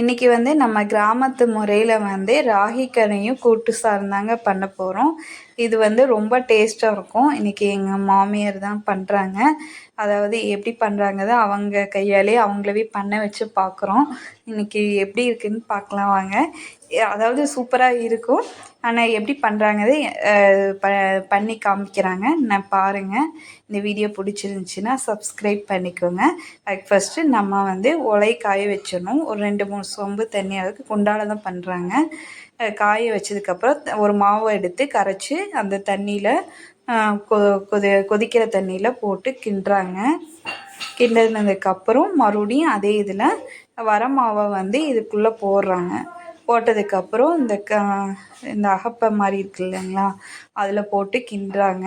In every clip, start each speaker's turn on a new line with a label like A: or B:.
A: இன்றைக்கி வந்து நம்ம கிராமத்து முறையில் வந்து ராகி கரையும் கூட்டு சார்ந்தாங்க பண்ண போகிறோம் இது வந்து ரொம்ப டேஸ்ட்டாக இருக்கும். இன்றைக்கி எங்கள் மாமியார் தான் பண்ணுறாங்க அதாவது எப்படி பண்ணுறாங்க அவங்க கையாலே அவங்களவே பண்ண வச்சு பார்க்குறோம் இன்றைக்கி எப்படி இருக்குதுன்னு பார்க்கலாம் வாங்க. அதாவது சூப்பராக இருக்கும். ஆனால் எப்படி பண்ணுறாங்கது ப பண்ணி காமிக்கிறாங்க. நான் பாருங்கள் இந்த வீடியோ பிடிச்சிருந்துச்சின்னா சப்ஸ்கிரைப் பண்ணிக்கோங்க. ஃபஸ்ட்டு நம்ம வந்து உலை காய வச்சிடணும். ஒரு ரெண்டு மூணு சொம்பு தண்ணி அளவுக்கு குண்டால தான் பண்ணுறாங்க காய வச்சதுக்கப்புறம் ஒரு மாவை எடுத்து கரைச்சி அந்த தண்ணியில் கொ கொதி கொதிக்கிற தண்ணியில் போட்டு கிண்டுறாங்க. கிண்டினதுக்கப்புறம் மறுபடியும் அதே இதில் வர மாவை வந்து இதுக்குள்ளே போடுறாங்க. போட்டதுக்கப்புறம் இந்த க இந்த அகப்பை மாதிரி இருக்கு இல்லைங்களா அதில் போட்டு கிண்டுறாங்க.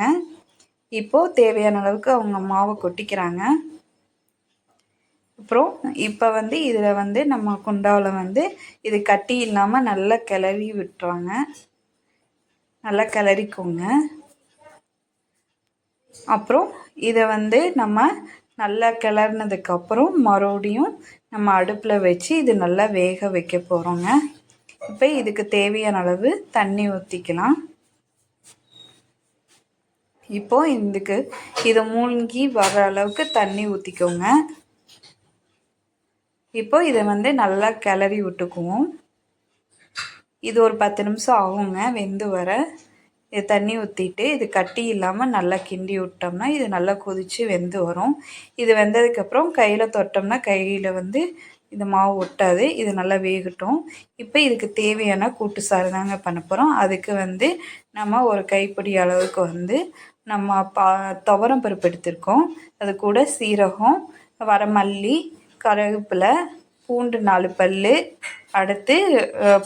A: இப்போது தேவையான அளவுக்கு அவங்க மாவை கொட்டிக்கிறாங்க. அப்புறம் இப்போ வந்து இதில் வந்து நம்ம குண்டாவில் வந்து இது கட்டி இல்லாமல் நல்லா கிளறி விட்டுறாங்க நல்லா கிளறிக்கோங்க. அப்புறம் இதை வந்து நம்ம நல்லா கிளறினதுக்கப்புறம் மறுபடியும் நம்ம அடுப்பில் வச்சு இது நல்லா வேக வைக்க போகிறோங்க இப்போ இதுக்கு தேவையான அளவு தண்ணி ஊற்றிக்கலாம் இப்போ இதுக்கு இதை மூழ்கி வர அளவுக்கு தண்ணி ஊற்றிக்கோங்க இப்போ இதை வந்து நல்லா கிளறி விட்டுக்குவோம். இது ஒரு பத்து நிமிஷம் ஆகுங்க வெந்து வர. இது தண்ணி ஊற்றிட்டு இது கட்டி இல்லாமல் நல்லா கிண்டி விட்டோம்னா இது நல்லா கொதித்து வெந்து வரும். இது வெந்ததுக்கப்புறம் கையில் தொட்டோம்னா கையில் வந்து இந்த மாவு ஒட்டாது இது நல்லா வேகட்டும். இப்போ இதுக்கு தேவையான கூட்டு சாறு தாங்க பண்ண போகிறோம் அதுக்கு வந்து நம்ம ஒரு கைப்பிடி அளவுக்கு வந்து நம்ம பா துவரம் பருப்பு எடுத்திருக்கோம். அது கூட சீரகம் வரமல்லி கருவேப்பிலை பூண்டு நாலு பல் அடுத்து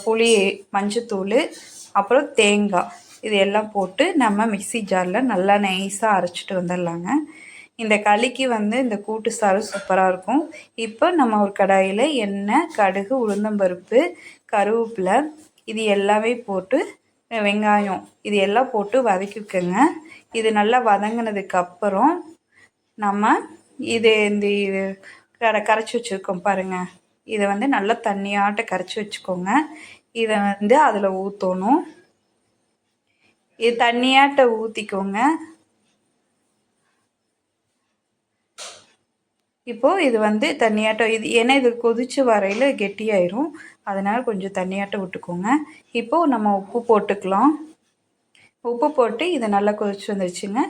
A: புளி மஞ்சத்தூள் அப்புறம் தேங்காய். இது எல்லாம் போட்டு நம்ம மிக்சி ஜாரில் நல்லா நைஸாக அரைச்சிட்டு வந்துடலாங்க. இந்த களிக்கு வந்து இந்த கூட்டு சாறு சூப்பராக இருக்கும். இப்போ நம்ம ஒரு கடாயில் எண்ணெய் கடுகு உளுந்தம்பருப்பு கருவேப்பிலை இது எல்லாமே போட்டு வெங்காயம் இது எல்லாம் போட்டு வதக்கிக்கோங்க இது நல்லா வதங்கினதுக்கு அப்புறம் நம்ம இது இந்த இது கரை கரைச்சி வச்சுருக்கோம் பாருங்கள் இதை வந்து நல்லா தண்ணியாட்ட கரைச்சி வச்சுக்கோங்க. இதை வந்து அதில் ஊற்றணும் இது தண்ணியாட்ட ஊற்றிக்கோங்க இப்போது இது வந்து தண்ணியாட்டம் இது ஏன்னா இது கொதித்து வரையில் கெட்டியாயிரும். அதனால் கொஞ்சம் தண்ணியாட்டம் விட்டுக்கோங்க. இப்போது நம்ம உப்பு போட்டுக்கலாம். உப்பு போட்டு இதை நல்லா கொதிச்சு வந்துருச்சுங்க.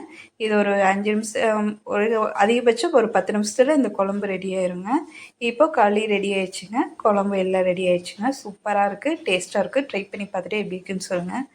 A: இது ஒரு அஞ்சு நிமிஷம் ஒரு அதிகபட்சம் ஒரு பத்து நிமிஷத்தில் இந்த குழம்பு ரெடி ஆயிருங்க. இப்போ களி ரெடி ஆயிடுச்சுங்க. குழம்பு எல்லாம் ரெடி ஆயிடுச்சுங்க. சூப்பராக இருக்குது டேஸ்ட்டாக இருக்குது ட்ரை பண்ணி பார்த்துட்டு எப்படி இருக்குன்னு சொல்லுங்கள்